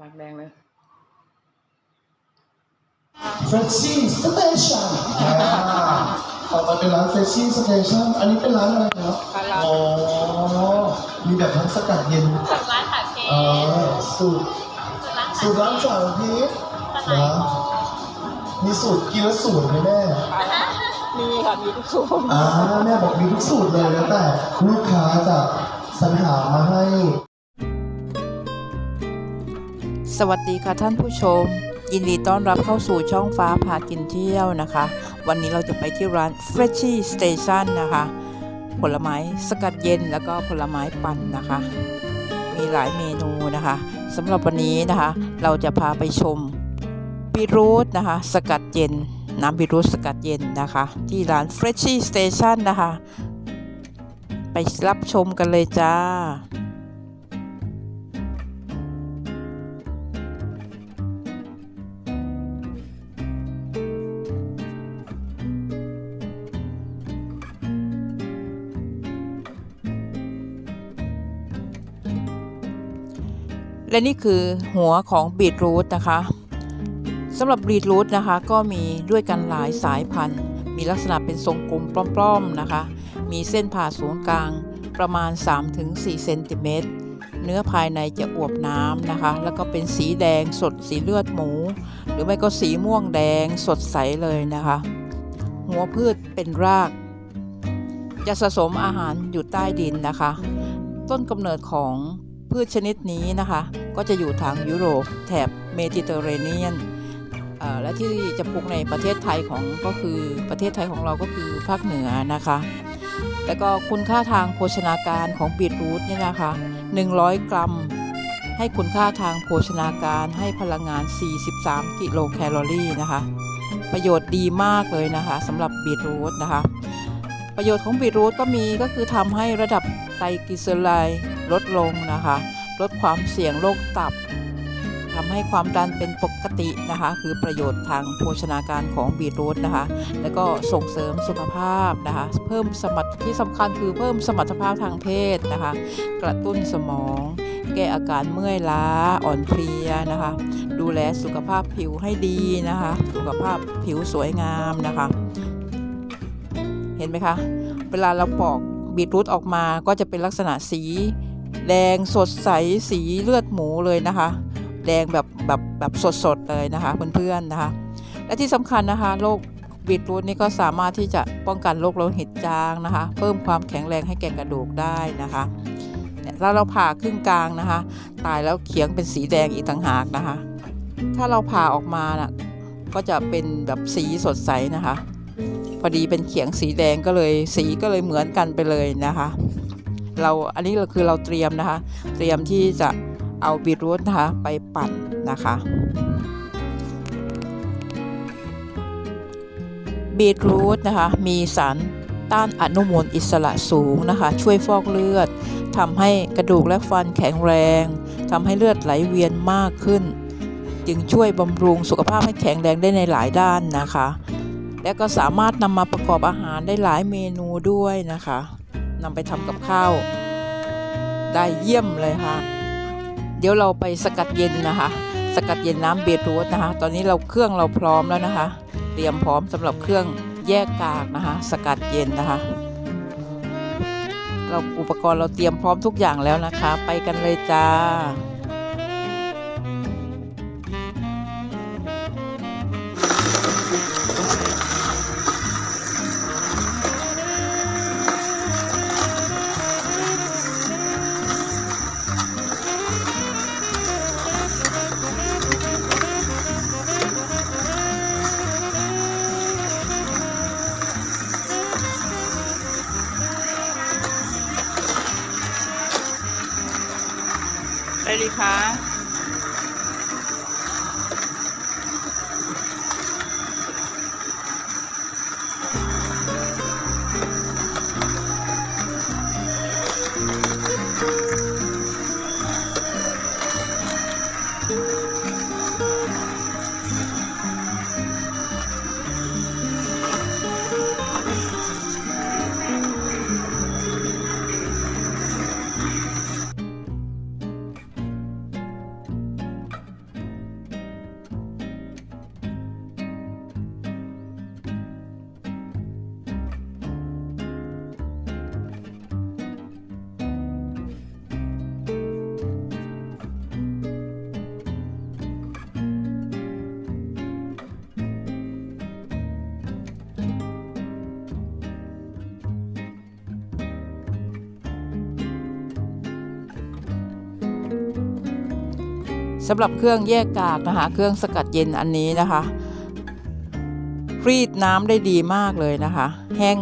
ปากแดงเลย เฟรชชี่สเตชันต่อไปเป็นร้านเฟรชชี่สเตชันอันนี้เป็นร้านอะไรครับร้านอ๋อ มีแบบทั้งสกัดเย็นจากร้านขายเค้กอ่าสูตร สูตรร้านสูตรร้านสาวพีชนะมีสูตรกินละสูตรไหมแม่ มีค่ะมีทุกสูตรอ่าแม่บอกมีทุกสูตรเลยแล้วแต่ลูกค้าจะสรรหามาให้ สวัสดีค่ะท่านผู้ชม ยินดีต้อนรับเข้าสู่ช่องฟ้าพากินเที่ยวนะคะ วันนี้เราจะไปที่ร้าน f r e s h i Station นะคะ ผลไม้สกัดเย็นแล้วก็ผลไม้ปั่นนะคะ มีหลายเมนูนะคะสำหรับวันนี้นะคะ เราจะพาไปชมบีรูทนะคะ สกัดเย็น น้ำบีรูทสกัดเย็นนะคะ ที่ร้าน f r e s h i Station นะคะ ไปรับชมกันเลยจ้า และนี่คือหัวของบีทรูทนะคะสำหรับบีทรูทนะคะก็มีด้วยกันหลายสายพันธุ์ มีลักษณะเป็นทรงกลมปล้อมๆนะคะ มีเส้นผ่าศูนย์กลางประมาณ 3-4เซนติเมตรเนื้อภายในจะอวบน้ำนะคะ แล้วก็เป็นสีแดงสดสีเลือดหมู หรือไม่ก็สีม่วงแดงสดใสเลยนะคะ หัวพืชเป็นราก จะสะสมอาหารอยู่ใต้ดินนะคะ ต้นกำเนิดของ พืชชนิดนี้นะคะ ก็จะอยู่ทางยุโรปแถบเมดิเตอร์เรเนียนและที่จะปลูกในประเทศไทยของก็คือประเทศไทยของเราก็คือภาคเหนือนะคะ แล้วก็คุณค่าทางโภชนาการของบีทรูทเนี่ยนะคะ 100 กรัม ให้คุณค่าทางโภชนาการให้พลังงาน 43 กิโลแคลอรี่นะคะ ประโยชน์ดีมากเลยนะคะสำหรับบีทรูทนะคะ ประโยชน์ของบีทรูทก็มีก็คือทำให้ระดับไตรกลีเซอไรด์ ลดลงนะคะ ลดความเสี่ยงโรคตับทำให้ความดันเป็นปกตินะคะ คือประโยชน์ทางโภชนาการของบีทรูทนะคะ แล้วก็ส่งเสริมสุขภาพนะคะ เพิ่มสมรรถที่สำคัญคือเพิ่มสมรรถภาพทางเพศนะคะ กระตุ้นสมอง แก้อาการเมื่อยล้าอ่อนเพลียนะคะ ดูแลสุขภาพผิวให้ดีนะคะ สุขภาพผิวสวยงามนะคะ เห็นไหมคะ เวลาเราปอกบีทรูทออกมาก็จะเป็นลักษณะสี แดงสดใสสีเลือดหมูเลยนะคะ แดงแบบแบบแบบสดๆเลยนะคะเพื่อนๆนะคะ และที่สำคัญนะคะโรคบีทรูทนี่ก็สามารถที่จะป้องกันโรคโลหิตจางนะคะ เพิ่มความแข็งแรงให้แก่กระดูกได้นะคะเนี่ยถ้าเราผ่าครึ่งกลางนะคะ ตายแล้วเขียงเป็นสีแดงอีกต่างหากนะคะ ถ้าเราผ่าออกมาน่ะก็จะเป็นแบบสีสดใสนะคะ พอดีเป็นเขียงสีแดงก็เลยสีก็เลยเหมือนกันไปเลยนะคะ เราอันนี้เราคือเราเตรียมนะคะ เตรียมที่จะเอาบีทรูทนะคะไปปั่นนะคะบีทรูทนะคะมีสารต้านอนุมูลอิสระสูงนะคะ ช่วยฟอกเลือดทำให้กระดูกและฟันแข็งแรงทำให้เลือดไหลเวียนมากขึ้น จึงช่วยบำรุงสุขภาพให้แข็งแรงได้ในหลายด้านนะคะ และก็สามารถนำมาประกอบอาหารได้หลายเมนูด้วยนะคะ นำไปทำกับข้าว ได้เยี่ยมเลยค่ะ เดี๋ยวเราไปสกัดเย็นนะคะ สกัดเย็นน้ำเบทรูทนะคะ ตอนนี้เราเครื่องเราพร้อมแล้วนะคะ เตรียมพร้อมสำหรับเครื่องแยกกากนะคะ สกัดเย็นนะคะ เราอุปกรณ์เราเตรียมพร้อมทุกอย่างแล้วนะคะ ไปกันเลยจ้า ได้ดีคะ สำหรับเครื่องแยกกากนะคะเครื่องสกัดเย็นอันนี้นะคะรีดน้ำได้ดีมากเลยนะคะ แห้ง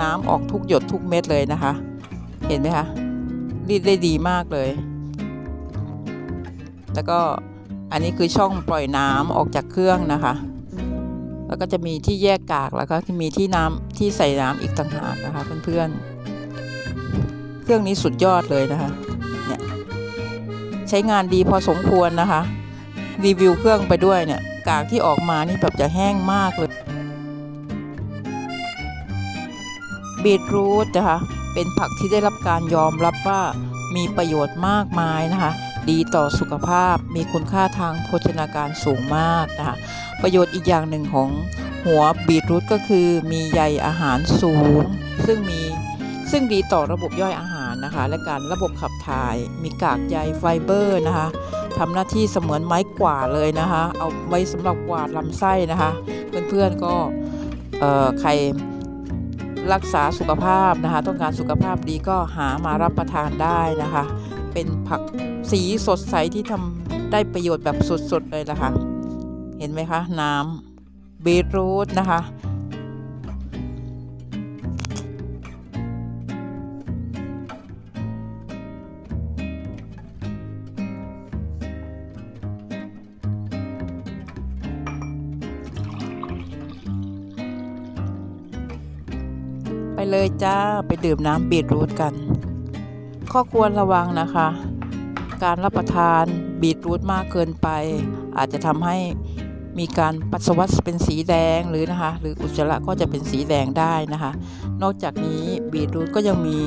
น้ำออกทุกหยดทุกเม็ดเลยนะคะ เห็นไหมคะรีดได้ดีมากเลย แล้วก็อันนี้คือช่องปล่อยน้ำออกจากเครื่องนะคะ แล้วก็จะมีที่แยกกากแล้วก็มีที่น้ำที่ใส่น้ำอีกต่างหากนะคะเพื่อนๆเครื่องนี้สุดยอดเลยนะคะ ใช้งานดีพอสมควรนะคะ รีวิวเครื่องไปด้วยเนี่ย กากที่ออกมานี่แบบจะแห้งมากเลยบีทรูทนะคะ เป็นผักที่ได้รับการยอมรับว่ามีประโยชน์มากมายนะคะ ดีต่อสุขภาพ มีคุณค่าทางโภชนาการสูงมากนะคะ ประโยชน์อีกอย่างหนึ่งของหัวบีทรูทก็คือมีใยอาหารสูง ซึ่งมีซึ่งดีต่อระบบย่อยอาหาร นะคะ และการระบบขับถ่าย มีกากใยไฟเบอร์นะคะทำหน้าที่เสมือนไม้กวาดเลยนะคะ เอาไว้สำหรับกวาดลำไส้นะคะ เพื่อนๆก็ใครรักษาสุขภาพนะคะ ต้องการสุขภาพดีก็หามารับประทานได้นะคะ เป็นผักสีสดใสที่ทำได้ประโยชน์แบบสดๆเลยละค่ะเห็นไหมคะ น้ำเบรูทนะคะ ไปเลยจ้าไปดื่มน้ำบีทรูทกัน ข้อควรระวังนะคะ การรับประทานบีทรูทมากเกินไป อาจจะทำให้มีการปัสสาวะเป็นสีแดงหรือนะคะ หรืออุจจาระก็จะเป็นสีแดงได้นะคะ นอกจากนี้บีทรูทก็ยังมี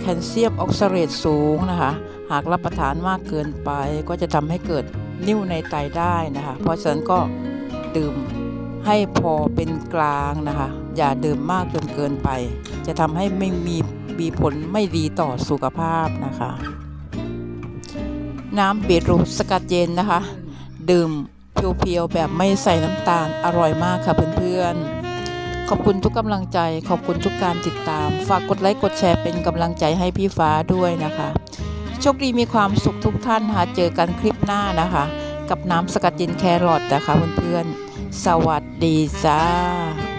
แคลเซียมออกซาเรตสูงนะคะ หากรับประทานมากเกินไป ก็จะทำให้เกิดนิ่วในไตได้นะคะ เพราะฉะนั้นก็ดื่มให้พอเป็นกลางนะคะ อย่าดื่มมากจนเกินไป จะทำให้ไม่มีมีผลไม่ดีต่อสุขภาพนะคะน้ำเบีทรูสกัดเย็นนะคะ ดื่มเพียวๆแบบไม่ใส่น้ำตาลอร่อยมากค่ะเพื่อนๆ ขอบคุณทุกกำลังใจ ขอบคุณทุกการติดตาม ฝากกดไลค์กดแชร์เป็นกำลังใจให้พี่ฟ้าด้วยนะคะ โชคดีมีความสุขทุกท่านค่ะเจอกันคลิปหน้านะคะ กับน้ำสกัดเย็นแครอทนะคะเพื่อนๆ สวัสดีจ้า